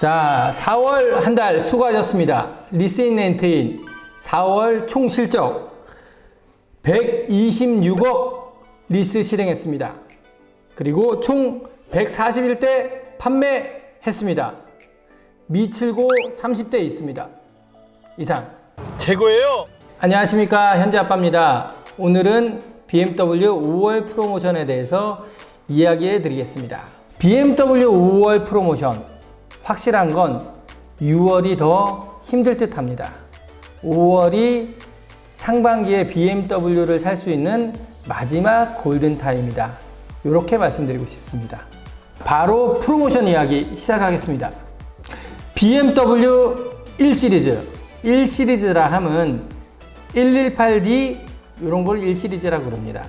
자, 4월 한 달 수고하셨습니다. 리스인 렌트인 4월 총 실적 126억 리스 실행했습니다. 그리고 총 141대 판매했습니다. 미칠고 30대 있습니다. 이상. 최고예요. 안녕하십니까 현재 아빠입니다. 오늘은 BMW 5월 프로모션에 대해서 이야기해 드리겠습니다. BMW 5월 프로모션 확실한 건 6월이 더 힘들 듯 합니다. 5월이 상반기에 BMW를 살 수 있는 마지막 골든타임이다. 이렇게 말씀드리고 싶습니다. 바로 프로모션 이야기 시작하겠습니다. BMW 1 시리즈. 1 시리즈라 함은 118D 이런 걸 1 시리즈라고 그럽니다.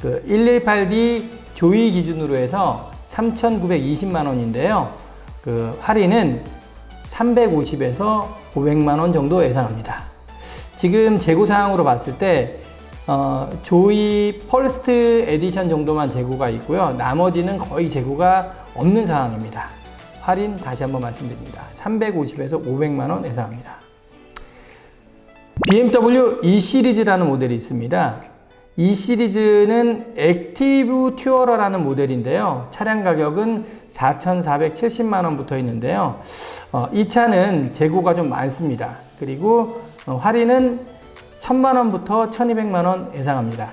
그 118D 조이 기준으로 해서 3,920만 원인데요. 그 할인은 350에서 500만 원 정도 예상합니다. 지금 재고 사항으로 봤을 때 어, 조이 펄스트 에디션 정도만 재고가 있고요. 나머지는 거의 재고가 없는 상황입니다. 할인 다시 한번 말씀드립니다. 350에서 500만 원 예상합니다. BMW E 시리즈라는 모델이 있습니다. 이 시리즈는 액티브 튜어러라는 모델인데요. 차량 가격은 4,470만 원 붙어 있는데요. 어, 이 차는 재고가 좀 많습니다. 그리고 어, 할인은 1,000만 원부터 1,200만 원 예상합니다.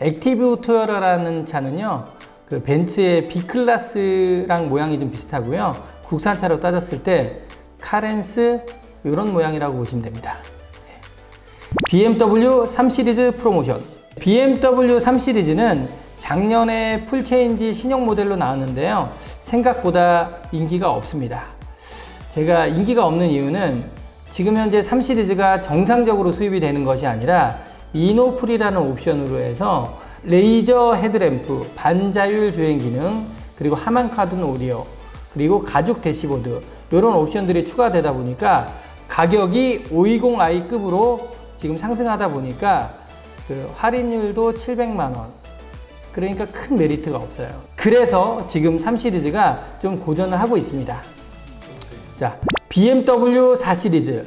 액티브 튜어러라는 차는요. 그 벤츠의 B클래스랑 모양이 좀 비슷하고요. 국산차로 따졌을 때 카렌스 이런 모양이라고 보시면 됩니다. BMW 3 시리즈 프로모션. BMW 3 시리즈는 작년에 풀체인지 신형 모델로 나왔는데요. 생각보다 인기가 없습니다. 제가 인기가 없는 이유는 지금 현재 3 시리즈가 정상적으로 수입이 되는 것이 아니라 이노풀이라는 옵션으로 해서 레이저 헤드램프, 반자율 주행 기능, 그리고 하만 카든 오디오, 그리고 가죽 대시보드 이런 옵션들이 추가되다 보니까 가격이 520i급으로 지금 상승하다 보니까 그 할인율도 700만 원. 그러니까 큰 메리트가 없어요. 그래서 지금 3 시리즈가 좀 고전을 하고 있습니다. 자, BMW 4 시리즈.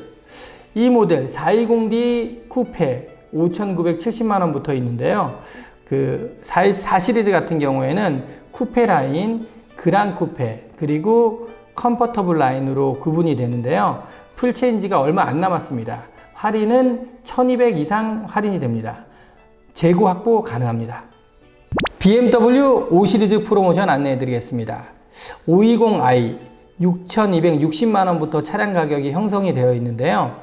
이 모델 420D 쿠페 5,970만 원 붙어 있는데요. 그 4, 4 시리즈 같은 경우에는 쿠페 라인, 그란 쿠페, 그리고 컴포터블 라인으로 구분이 되는데요. 풀 체인지가 얼마 안 남았습니다. 할인은 1200 이상 할인이 됩니다. 재고 확보 가능합니다. BMW 5 시리즈 프로모션 안내해 드리겠습니다. 520i 6,260만 원부터 차량 가격이 형성이 되어 있는데요.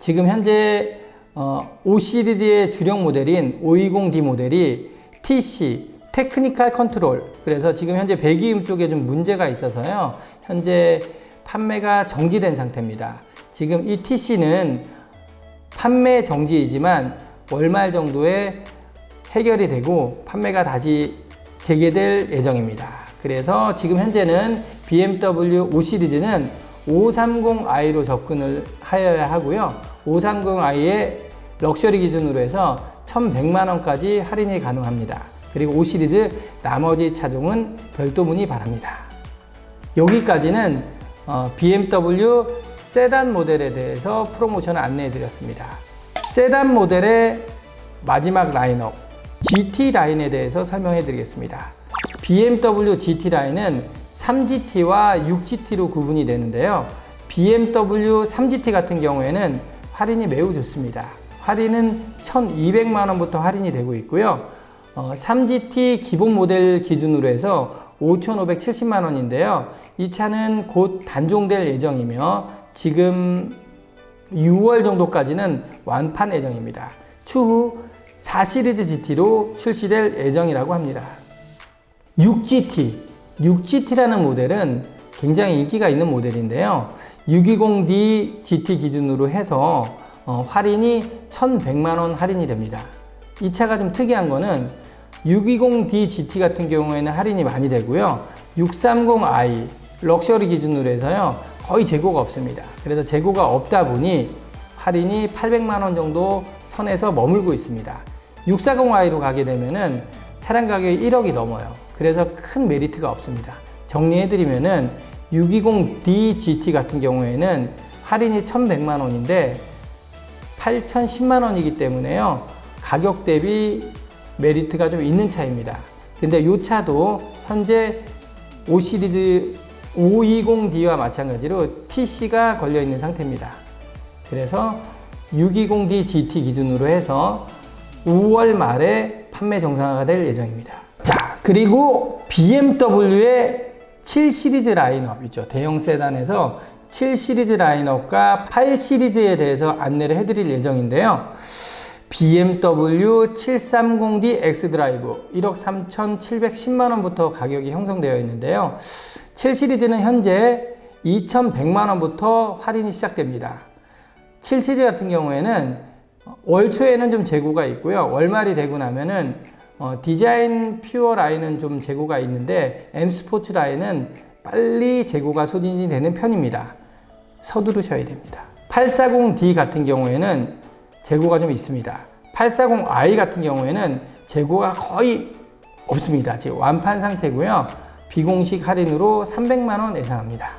지금 현재 어, 5 시리즈의 주력 모델인 520D 모델이 TC 테크니컬 컨트롤 그래서 지금 현재 배기음 쪽에 좀 문제가 있어서요. 현재 판매가 정지된 상태입니다. 지금 이 TC는 판매 정지이지만 월말 정도에 해결이 되고 판매가 다시 재개될 예정입니다. 그래서 지금 현재는 BMW 5 시리즈는 530i로 접근을 하여야 하고요. 530i의 럭셔리 기준으로 해서 1100만 원까지 할인이 가능합니다. 그리고 5 시리즈 나머지 차종은 별도 문의 바랍니다. 여기까지는 어, BMW 세단 모델에 대해서 프로모션을 안내해 드렸습니다. 세단 모델의 마지막 라인업 GT 라인에 대해서 설명해 드리겠습니다. BMW GT 라인은 3GT와 6GT로 구분이 되는데요. BMW 3GT 같은 경우에는 할인이 매우 좋습니다. 할인은 1,200만 원부터 할인이 되고 있고요. 어, 3GT 기본 모델 기준으로 해서 5,570만 원인데요. 이 차는 곧 단종될 예정이며 지금 6월 정도까지는 완판 예정입니다. 추후 4 시리즈 GT로 출시될 예정이라고 합니다. 6GT, 6GT라는 모델은 굉장히 인기가 있는 모델인데요. 620D GT 기준으로 해서 어, 할인이 1,100만 원 할인이 됩니다. 이 차가 좀 특이한 거는 620D GT 같은 경우에는 할인이 많이 되고요. 630i 럭셔리 기준으로 해서요. 거의 재고가 없습니다. 그래서 재고가 없다 보니 할인이 800만 원 정도 선에서 머물고 있습니다. 640i로 가게 되면은 차량 가격이 1억이 넘어요. 그래서 큰 메리트가 없습니다. 정리해드리면은 620D GT 같은 경우에는 할인이 1,100만 원인데 8,010만 원이기 때문에요. 가격 대비 메리트가 좀 있는 차입니다. 근데 이 차도 현재 5 시리즈 520D와 마찬가지로 TC가 걸려 있는 상태입니다. 그래서 620D GT 기준으로 해서 5월 말에 판매 정상화가 될 예정입니다. 자, 그리고 BMW의 7 시리즈 라인업 있죠. 대형 세단에서 7 시리즈 라인업과 8 시리즈에 대해서 안내를 해드릴 예정인데요. BMW 730D X 드라이브 1억 3,710만 원부터 가격이 형성되어 있는데요. 7 시리즈는 현재 2,100만 원부터 할인이 시작됩니다. 7 시리즈 같은 경우에는 월 초에는 좀 재고가 있고요. 월말이 되고 나면은 어, 디자인 퓨어 라인은 좀 재고가 있는데 M 스포츠 라인은 빨리 재고가 소진이 되는 편입니다. 서두르셔야 됩니다. 840D 같은 경우에는 재고가 좀 있습니다. 840i 같은 경우에는 재고가 거의 없습니다. 지금 완판 상태고요. 비공식 할인으로 300만 원 예상합니다.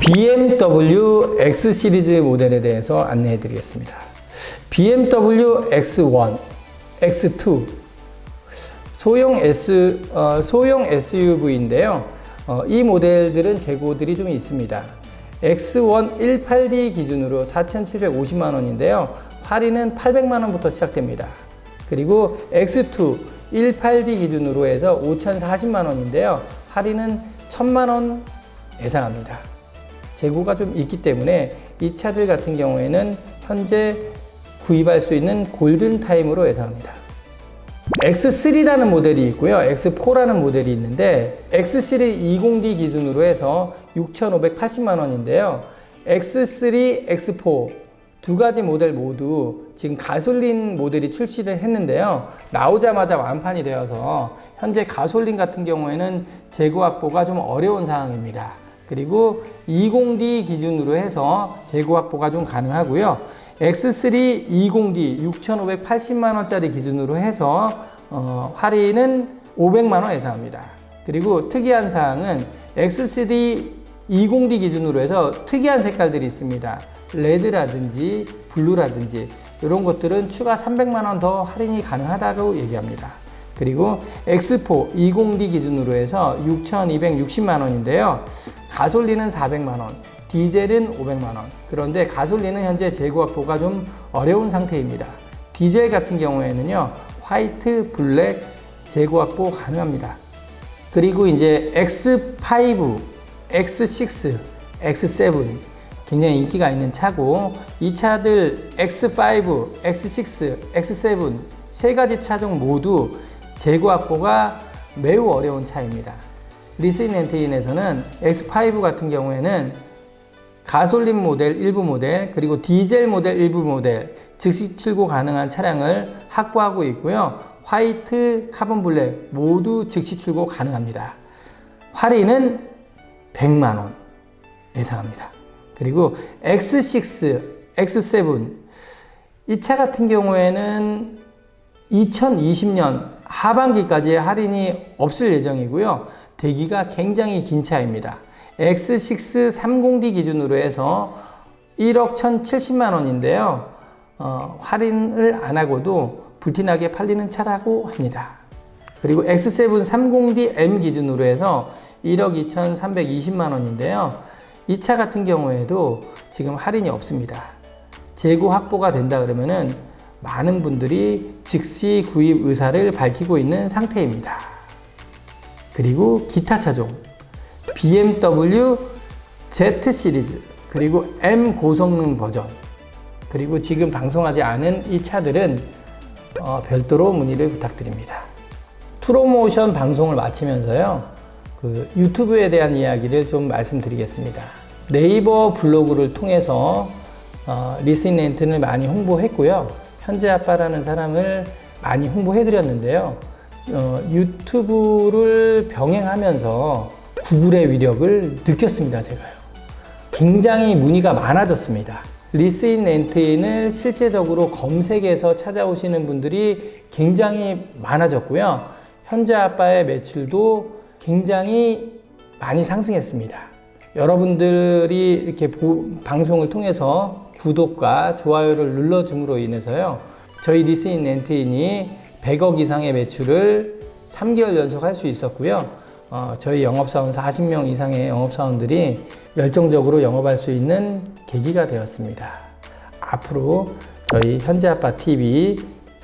BMW X 시리즈 모델에 대해서 안내해 드리겠습니다. BMW X1, X2 소형 S 어, 소형 SUV인데요. 어, 이 모델들은 재고들이 좀 있습니다. X1 18D 기준으로 4,750만 원인데요. 할인은 800만 원부터 시작됩니다. 그리고 X2 18D 기준으로 해서 5,040만 원인데요. 할인은 1,000만 원 예상합니다. 재고가 좀 있기 때문에 이 차들 같은 경우에는 현재 구입할 수 있는 골든 타임으로 예상합니다. X3라는 모델이 있고요. X4라는 모델이 있는데 X3 20D 기준으로 해서 6,580만 원인데요. X3, X4 두 가지 모델 모두 지금 가솔린 모델이 출시를 했는데요. 나오자마자 완판이 되어서 현재 가솔린 같은 경우에는 재고 확보가 좀 어려운 상황입니다. 그리고 20D 기준으로 해서 재고 확보가 좀 가능하고요. X3 20D 6,580만 원짜리 기준으로 해서 어, 할인은 500만 원 예상합니다. 그리고 특이한 사항은 X3 20D 기준으로 해서 특이한 색깔들이 있습니다. 레드라든지 블루라든지 이런 것들은 추가 300만 원 더 할인이 가능하다고 얘기합니다. 그리고 X4 20D 기준으로 해서 6,260만 원인데요. 가솔린은 400만 원, 디젤은 500만 원. 그런데 가솔린은 현재 재고 확보가 좀 어려운 상태입니다. 디젤 같은 경우에는요, 화이트, 블랙 재고 확보 가능합니다. 그리고 이제 X5, X6, X7 굉장히 인기가 있는 차고 이 차들 X5, X6, X7 세 가지 차종 모두 재고 확보가 매우 어려운 차입니다. 리스인 엔테인에서는 X5 같은 경우에는 가솔린 모델 일부 모델 그리고 디젤 모델 일부 모델 즉시 출고 가능한 차량을 확보하고 있고요. 화이트, 카본 블랙 모두 즉시 출고 가능합니다. 할인은 100만 원 예상합니다. 그리고 X6, X7 이 차 같은 경우에는 2020년 하반기까지 할인이 없을 예정이고요. 대기가 굉장히 긴 차입니다. X6 30D 기준으로 해서 1억 1,070만 원인데요. 어, 할인을 안 하고도 불티나게 팔리는 차라고 합니다. 그리고 X7 30D M 기준으로 해서 1억 2,320만 원인데요. 이 차 같은 경우에도 지금 할인이 없습니다. 재고 확보가 된다 그러면은 많은 분들이 즉시 구입 의사를 밝히고 있는 상태입니다. 그리고 기타 차종 BMW Z 시리즈 그리고 M 고성능 버전 그리고 지금 방송하지 않은 이 차들은 어, 별도로 문의를 부탁드립니다. 프로모션 방송을 마치면서요. 그 유튜브에 대한 이야기를 좀 말씀드리겠습니다. 네이버 블로그를 통해서 어, 리스인렌트를 많이 홍보했고요. 현재 아빠라는 사람을 많이 홍보해드렸는데요. 어, 유튜브를 병행하면서 구글의 위력을 느꼈습니다, 제가요. 굉장히 문의가 많아졌습니다. 리스인 렌트인을 실제적으로 검색해서 찾아오시는 분들이 굉장히 많아졌고요. 현재 아빠의 매출도 굉장히 많이 상승했습니다. 여러분들이 이렇게 보- 방송을 통해서 구독과 좋아요를 눌러줌으로 인해서요. 저희 리스인 엔트인이 100억 이상의 매출을 3개월 연속 할 수 있었고요. 어, 저희 영업사원 40명 이상의 영업사원들이 열정적으로 영업할 수 있는 계기가 되었습니다. 앞으로 저희 현재아빠 TV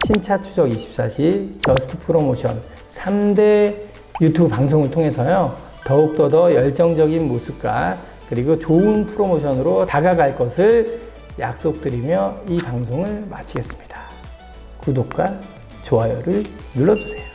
신차 추적 24시 저스트 프로모션 3대 유튜브 방송을 통해서요. 더욱더 더 열정적인 모습과 그리고 좋은 프로모션으로 다가갈 것을 약속드리며 이 방송을 마치겠습니다. 구독과 좋아요를 눌러주세요.